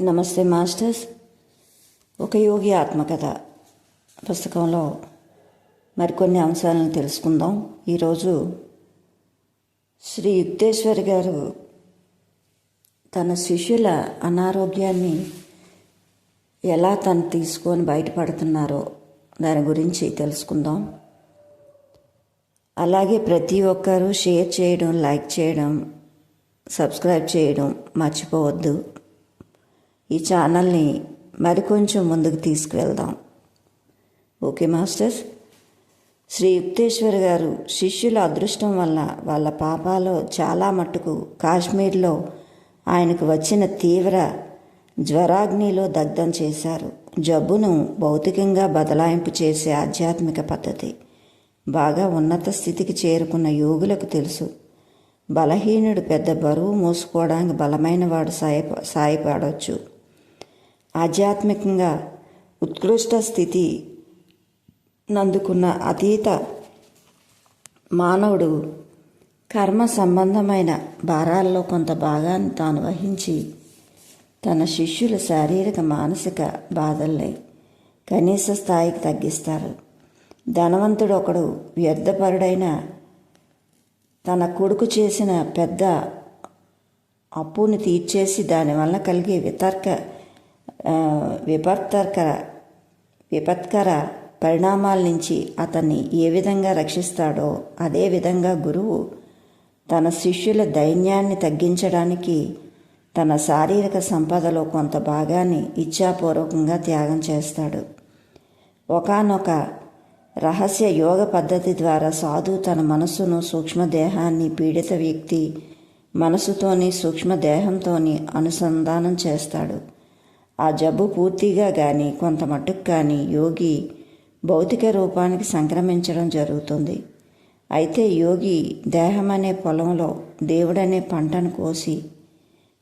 నమస్తే మాస్టర్స్. ఒక యోగి ఆత్మకథ పుస్తకంలో మరికొన్ని అంశాలను తెలుసుకుందాం. ఈరోజు శ్రీ యుక్తేశ్వర్ గారు తన శిష్యుల అనారోగ్యాన్ని ఎలా తను తీసుకొని బయటపడుతున్నారో దాని గురించి తెలుసుకుందాం. అలాగే ప్రతి ఒక్కరూ షేర్ చేయడం లైక్ చేయడం సబ్స్క్రైబ్ చేయడం మర్చిపోవద్దు. ఈ ఛానల్ని మరికొంచెం ముందుకు తీసుకువెళ్దాం. Okay masters? శ్రీ యుక్తేశ్వర్ గారు శిష్యుల అదృష్టం వల్ల వాళ్ళ పాపాలో చాలా మట్టుకు కాశ్మీర్లో ఆయనకు వచ్చిన తీవ్ర జ్వరాగ్నిలో దగ్ధం చేశారు. జబ్బును భౌతికంగా బదలాయింపు చేసే ఆధ్యాత్మిక పద్ధతి. బాగా ఉన్నత స్థితికి చేరుకున్న యోగులకు తెలుసు. బలహీనుడు పెద్ద బరువు మోసుకోవడానికి బలమైన వాడు సాయ సాయపడవచ్చు ఆధ్యాత్మికంగా ఉత్కృష్ట స్థితి నందుకున్న అతీత మానవుడు కర్మ సంబంధమైన భారాల్లో కొంత భాగాన్ని తాను వహించి తన శిష్యుల శారీరక మానసిక బాధల్ని కనీస స్థాయికి తగ్గిస్తారు. ధనవంతుడు ఒకడు వ్యర్థపరుడైన తన కొడుకు చేసిన పెద్ద అప్పుని తీర్చేసి దానివల్ల కలిగే వితర్క విపత్కర విపత్కర పరిణామాల నుంచి అతన్ని ఏ విధంగా రక్షిస్తాడో అదే విధంగా గురువు తన శిష్యుల దైన్యాన్ని తగ్గించడానికి తన శారీరక సంపదలో కొంత భాగాన్ని ఇచ్ఛాపూర్వకంగా త్యాగం చేస్తాడు. ఒకానొక రహస్య యోగ పద్ధతి ద్వారా సాధు తన మనస్సును సూక్ష్మదేహాన్ని పీడిత వ్యక్తి మనసుతోని సూక్ష్మదేహంతోని అనుసంధానం చేస్తాడు. ఆ జబ్బు పూర్తిగా కానీ కొంత మట్టుకు కానీ యోగి భౌతిక రూపానికి సంక్రమించడం జరుగుతుంది. అయితే యోగి దేహం అనే పొలంలో దేవుడనే పంటను కోసి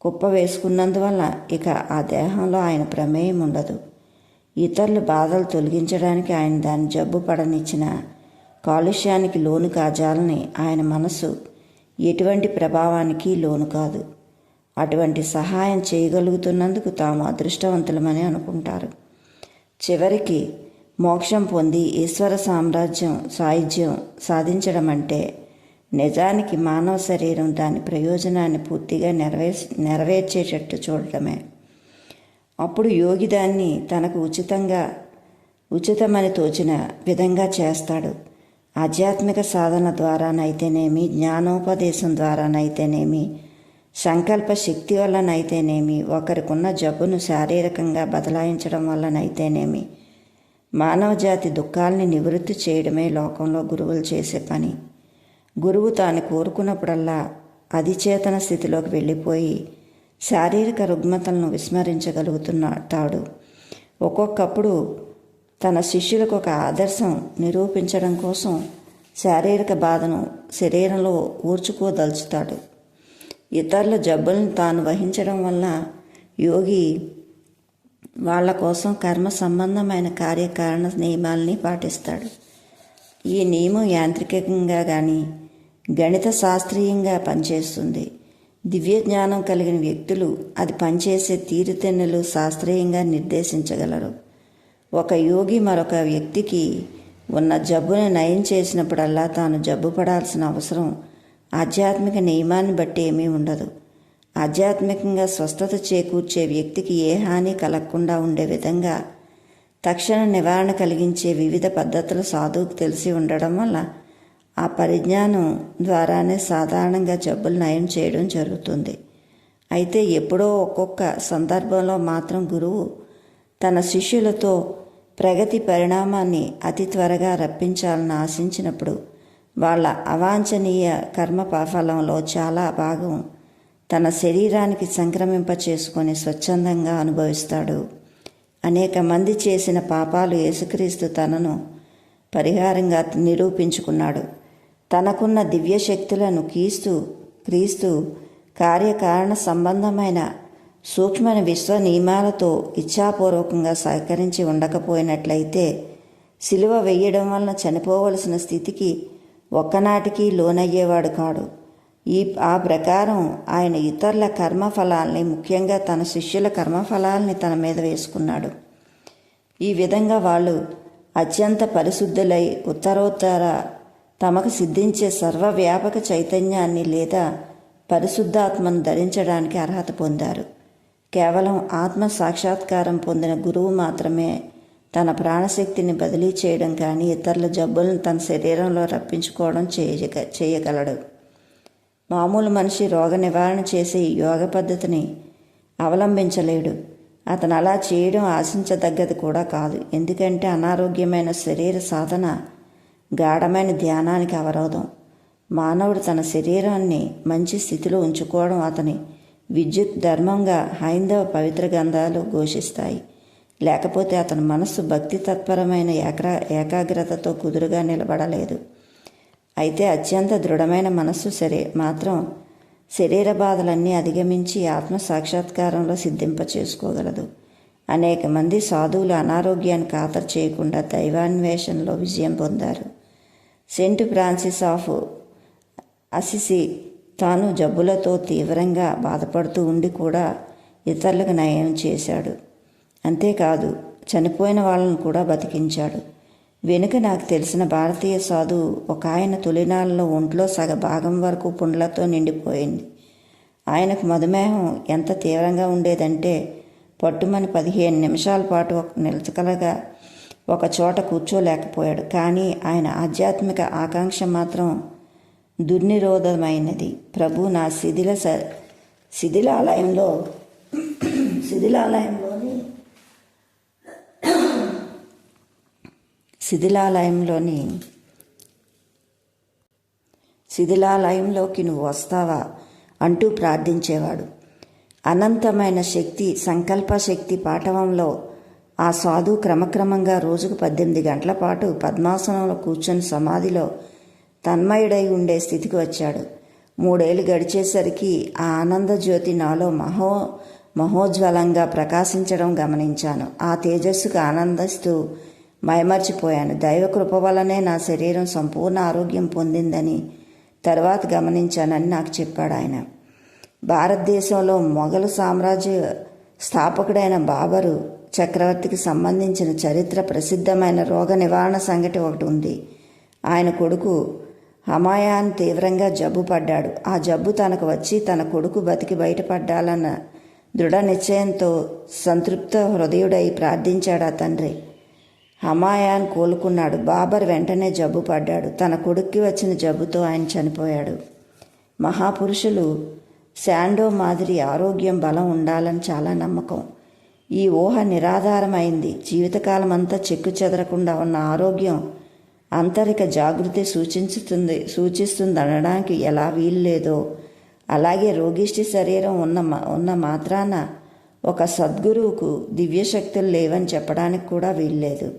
కుప్ప వేసుకున్నందువల్ల ఇక ఆ దేహంలో ఆయన ప్రమేయం ఉండదు. ఇతరుల బాధలు తొలగించడానికి ఆయన దాని జబ్బు పడనిచ్చిన కాలుష్యానికి లోను కాజాలని ఆయన మనసు ఎటువంటి ప్రభావానికి లోను కాదు. అటువంటి సహాయం చేయగలుగుతున్నందుకు తాము అదృష్టవంతులమని అనుకుంటారు. చివరికి మోక్షం పొంది ఈశ్వర సామ్రాజ్యం సాయుధ్యం సాధించడం అంటే నిజానికి మానవ శరీరం దాని ప్రయోజనాన్ని పూర్తిగా నెరవే నెరవేర్చేటట్టు చూడటమే. అప్పుడు యోగి దాన్ని తనకు ఉచితంగా ఉచితమని తోచిన విధంగా చేస్తాడు. ఆధ్యాత్మిక సాధన ద్వారానైతేనేమి జ్ఞానోపదేశం ద్వారానైతేనేమి సంకల్ప శక్తి వల్లనైతేనేమి? ఒకరికున్న జబ్బును శారీరకంగా బదలాయించడం వల్లనైతేనేమి? మానవజాతి దుఃఖాల్ని నివృత్తి చేయడమే లోకంలో గురువులు చేసే పని. గురువు తాను కోరుకున్నప్పుడల్లా అధిచేతన స్థితిలోకి వెళ్ళిపోయి శారీరక రుగ్మతలను విస్మరించగలుగుతున్నాడు. ఒక్కొక్కప్పుడు తన శిష్యులకు ఒక ఆదర్శం నిరూపించడం కోసం శారీరక బాధను శరీరంలో ఊర్చుకోదలుచుతాడు. ఇతరుల జబ్బులను తాను వహించడం వల్ల యోగి వాళ్ళ కోసం కర్మ సంబంధమైన కార్యకారణ నియమాల్ని పాటిస్తాడు. ఈ నియమం యాంత్రికంగా కానీ గణిత శాస్త్రీయంగా పనిచేస్తుంది. దివ్య జ్ఞానం కలిగిన వ్యక్తులు అది పనిచేసే తీరుతెన్నులు శాస్త్రీయంగా నిర్దేశించగలరు. ఒక యోగి మరొక వ్యక్తికి ఉన్న జబ్బుని నయం చేసినప్పుడల్లా తాను జబ్బు పడాల్సిన అవసరం ఆధ్యాత్మిక నియమాన్ని బట్టి ఏమీ ఉండదు. ఆధ్యాత్మికంగా స్వస్థత చేకూర్చే వ్యక్తికి ఏ హాని కలగకుండా ఉండే విధంగా తక్షణ నివారణ కలిగించే వివిధ పద్ధతులు సాధువుకు తెలిసి ఉండడం వల్ల ఆ పరిజ్ఞానం ద్వారానే సాధారణంగా జబ్బులు నయం చేయడం జరుగుతుంది. అయితే ఎప్పుడో ఒక్కొక్క సందర్భంలో మాత్రం గురువు తన శిష్యులతో ప్రగతి పరిణామాన్ని అతి త్వరగా రప్పించాలని ఆశించినప్పుడు వాళ్ళ అవాంఛనీయ కర్మ ఫలంలో చాలా భాగం తన శరీరానికి సంక్రమింప చేసుకొని స్వచ్ఛందంగా అనుభవిస్తాడు. అనేక మంది చేసిన పాపాలు యేసుక్రీస్తు తనను పరిహారంగా నిరూపించుకున్నాడు. తనకున్న దివ్య శక్తులను క్రీస్తు క్రీస్తు కార్యకారణ సంబంధమైన సూక్ష్మ విశ్వ నియమాలతో ఇచ్ఛాపూర్వకంగా సహకరించి ఉండకపోయినట్లయితే సిలువ వేయడం వలన చనిపోవలసిన స్థితికి ఒక్కనాటికి లోనయ్యేవాడు కాడు. ఈ ఆ ప్రకారం ఆయన ఇతరుల కర్మఫలాల్ని ముఖ్యంగా తన శిష్యుల కర్మఫలాల్ని తన మీద వేసుకున్నాడు. ఈ విధంగా వాళ్ళు అత్యంత పరిశుద్ధులై ఉత్తరోత్తర తమకు సిద్ధించే సర్వవ్యాపక చైతన్యాన్ని లేదా పరిశుద్ధాత్మను ధరించడానికి అర్హత పొందారు. కేవలం ఆత్మ సాక్షాత్కారం పొందిన గురువు మాత్రమే తన ప్రాణశక్తిని బదిలీ చేయడం కానీ ఇతరుల జబ్బులను తన శరీరంలో రప్పించుకోవడం చేయగ చేయగలడు. మామూలు మనిషి రోగ నివారణ చేసే ఈ యోగ పద్ధతిని అవలంబించలేడు. అతను అలా చేయడం ఆశించదగ్గది కూడా కాదు. ఎందుకంటే అనారోగ్యమైన శరీర సాధన గాఢమైన ధ్యానానికి అవరోధం. మానవుడు తన శరీరాన్ని మంచి స్థితిలో ఉంచుకోవడం అతని విద్యుత్ ధర్మంగా హైందవ పవిత్ర గంధాలు ఘోషిస్తాయి. లేకపోతే అతని మనస్సు భక్తి తత్పరమైన ఏకా ఏకాగ్రతతో కుదురుగా నిలబడలేదు. అయితే అత్యంత దృఢమైన మనస్సు సరే మాత్రం శరీర బాధలన్నీ అధిగమించి ఆత్మ సాక్షాత్కారంలో సిద్ధింప చేసుకోగలదు అనేక మంది సాధువులు అనారోగ్యాన్ని ఖాతరు చేయకుండా దైవాన్వేషణలో విజయం పొందారు. సెంట్ ఫ్రాన్సిస్ ఆఫ్ అసిసి తాను జబ్బులతో తీవ్రంగా బాధపడుతూ ఉండి కూడా ఇతరులకు నయం చేశాడు. అంతేకాదు చనిపోయిన వాళ్ళను కూడా బతికించాడు. వెనుక నాకు తెలిసిన భారతీయ సాధువు ఒక ఆయన తొలినాళ్ళలో ఒంట్లో సగ భాగం వరకు పుండ్లతో నిండిపోయింది. ఆయనకు మధుమేహం ఎంత తీవ్రంగా ఉండేదంటే పట్టుమని పదిహేను నిమిషాల పాటు ఒక నిలచకలగా ఒక చోట కూర్చోలేకపోయాడు. కానీ ఆయన ఆధ్యాత్మిక ఆకాంక్ష మాత్రం దుర్నిరోధమైనది. ప్రభు నా శిథిల స శిథిలాలయంలో శిథిలాలయంలోని శిథిలాలయంలోకి నువ్వు వస్తావా అంటూ ప్రార్థించేవాడు. అనంతమైన శక్తి సంకల్ప శక్తి పాఠవంలో ఆ సాధు క్రమక్రమంగా రోజుకు పద్దెనిమిది గంటల పాటు పద్మాసనంలో కూర్చొని సమాధిలో తన్మయుడై ఉండే స్థితికి వచ్చాడు. మూడేళ్ళు గడిచేసరికి ఆ ఆనంద జ్యోతి నాలో మహో మహోజ్వలంగా ప్రకాశించడం గమనించాను. ఆ తేజస్సుకు ఆనందిస్తూ మైమర్చిపోయాను. దైవకృప వలనే వల్లనే నా శరీరం సంపూర్ణ ఆరోగ్యం పొందిందని తర్వాత గమనించానని నాకు చెప్పాడు ఆయన. భారతదేశంలో మొఘలు సామ్రాజ్య స్థాపకుడైన బాబరు చక్రవర్తికి సంబంధించిన చరిత్ర ప్రసిద్ధమైన రోగ నివారణ సంగతి ఒకటి ఉంది. ఆయన కొడుకు హమాయాన్ తీవ్రంగా జబ్బు పడ్డాడు. ఆ జబ్బు తనకు వచ్చి తన కొడుకు బతికి బయటపడ్డాలన్న దృఢ నిశ్చయంతో సంతృప్త హృదయుడై ప్రార్థించాడు ఆ తండ్రి. హమాయాన్ కోలుకున్నాడు. బాబర్ వెంటనే జబ్బు పడ్డాడు. తన కొడుక్కి వచ్చిన జబ్బుతో ఆయన చనిపోయాడు. మహాపురుషులు శాండో మాదిరి ఆరోగ్యం బలం ఉండాలని చాలా నమ్మకం. ఈ ఊహ నిరాధారమైంది. జీవితకాలం అంతా చెక్కు చెదరకుండా ఉన్న ఆరోగ్యం అంతరిక జాగృతి సూచించుతుంది సూచిస్తుంది అనడానికి ఎలా వీల్లేదో. అలాగే రోగిష్టి శరీరం ఉన్న ఉన్న మాత్రాన ఒక సద్గురువుకు దివ్యశక్తులు లేవని చెప్పడానికి కూడా వీల్లేదు.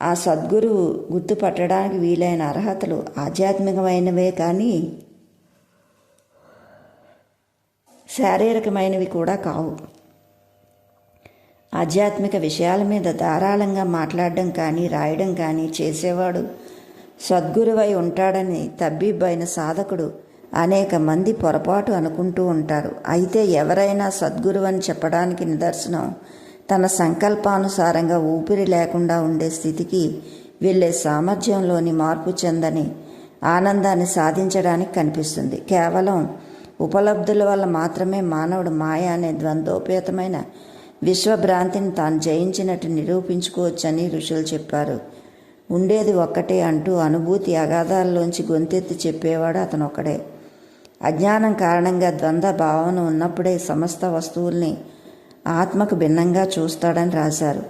ఆ సద్గురువు గుర్తుపట్టడానికి వీలైన అర్హతలు ఆధ్యాత్మికమైనవే కానీ శారీరకమైనవి కూడా కావు. ఆధ్యాత్మిక విషయాల మీద ధారాళంగా మాట్లాడడం కానీ రాయడం కానీ చేసేవాడు సద్గురువై ఉంటాడని తబ్బీబైన సాధకుడు అనేక మంది పొరపాటు అనుకుంటూ ఉంటారు. అయితే ఎవరైనా సద్గురువు అని చెప్పడానికి నిదర్శనం తన సంకల్పానుసారంగా ఊపిరి లేకుండా ఉండే స్థితికి వెళ్ళే సామర్థ్యంలోని మార్పు చెందని ఆనందాన్ని సాధించడానికి కనిపిస్తుంది. కేవలం ఉపలబ్ధుల వల్ల మాత్రమే మానవుడు మాయ అనే ద్వంద్వోపేతమైన విశ్వభ్రాంతిని తాను జయించినట్టు నిరూపించుకోవచ్చని ఋషులు చెప్పారు. ఉండేది ఒక్కటే అంటూ అనుభూతి అగాధాల్లోంచి గొంతెత్తి చెప్పేవాడు అతను ఒక్కడే అజ్ఞానం కారణంగా ద్వంద్వ భావన ఉన్నప్పుడే సమస్త వస్తువుల్ని ఆత్మకు భిన్నంగా చూస్తాడని రాశారు.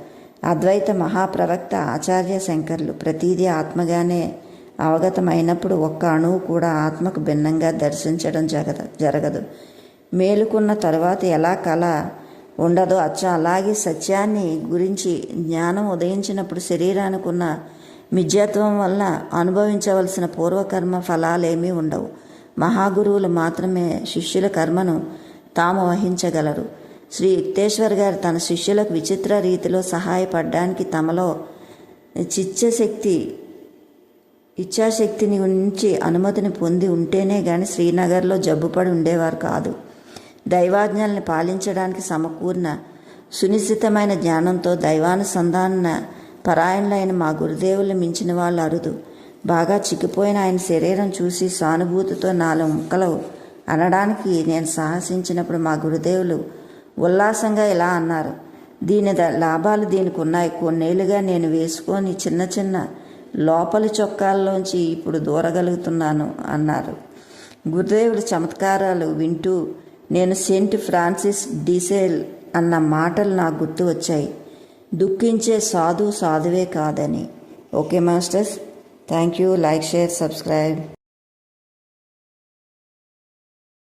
అద్వైత మహాప్రవక్త ఆచార్య శంకర్లు ప్రతీదీ ఆత్మగానే అవగతమైనప్పుడు ఒక్క అణువు కూడా ఆత్మకు భిన్నంగా దర్శించడం జగద జరగదు. మేలుకున్న తరువాత ఎలా కళ ఉండదో అచ్చ అలాగే సత్యాన్ని గురించి జ్ఞానం ఉదయించినప్పుడు శరీరానికి ఉన్న మిథ్యత్వం వల్ల అనుభవించవలసిన పూర్వకర్మ ఫలాలేమీ ఉండవు. మహాగురువులు మాత్రమే శిష్యుల కర్మను తాము వహించగలరు. శ్రీ యుక్తేశ్వర్ గారు తన శిష్యులకు విచిత్ర రీతిలో సహాయపడడానికి తమలో చిచ్చశక్తి ఇచ్ఛాశక్తిని ఉంచి అనుమతిని పొంది ఉంటేనే కానీ శ్రీనగర్లో జబ్బుపడి ఉండేవారు కాదు. దైవాజ్ఞల్ని పాలించడానికి సమకూర్ణ సునిశ్చితమైన జ్ఞానంతో దైవానుసంధాన పరాయణులైన మా గురుదేవులు మించిన వాళ్ళు అరుదు. బాగా చిక్కిపోయిన ఆయన శరీరం చూసి సానుభూతితో నాలుగు ముక్కలు అనడానికి నేను సాహసించినప్పుడు మా గురుదేవులు ఉల్లాసంగా ఇలా అన్నారు. దీని లాభాలు దీనికి ఉన్నాయి కొన్నేళ్ళుగా నేను వేసుకొని చిన్న చిన్న లోపలి చొక్కాల్లోంచి ఇప్పుడు దూరగలుగుతున్నాను అన్నారు. గురుదేవుడి చమత్కారాలు వింటూ నేను సెయింట్ ఫ్రాన్సిస్ డీసెల్ అన్న మాటలు నాకు గుర్తు వచ్చాయి. దుఃఖించే సాధు సాధువే కాదని. Okay masters thank you. Like share subscribe.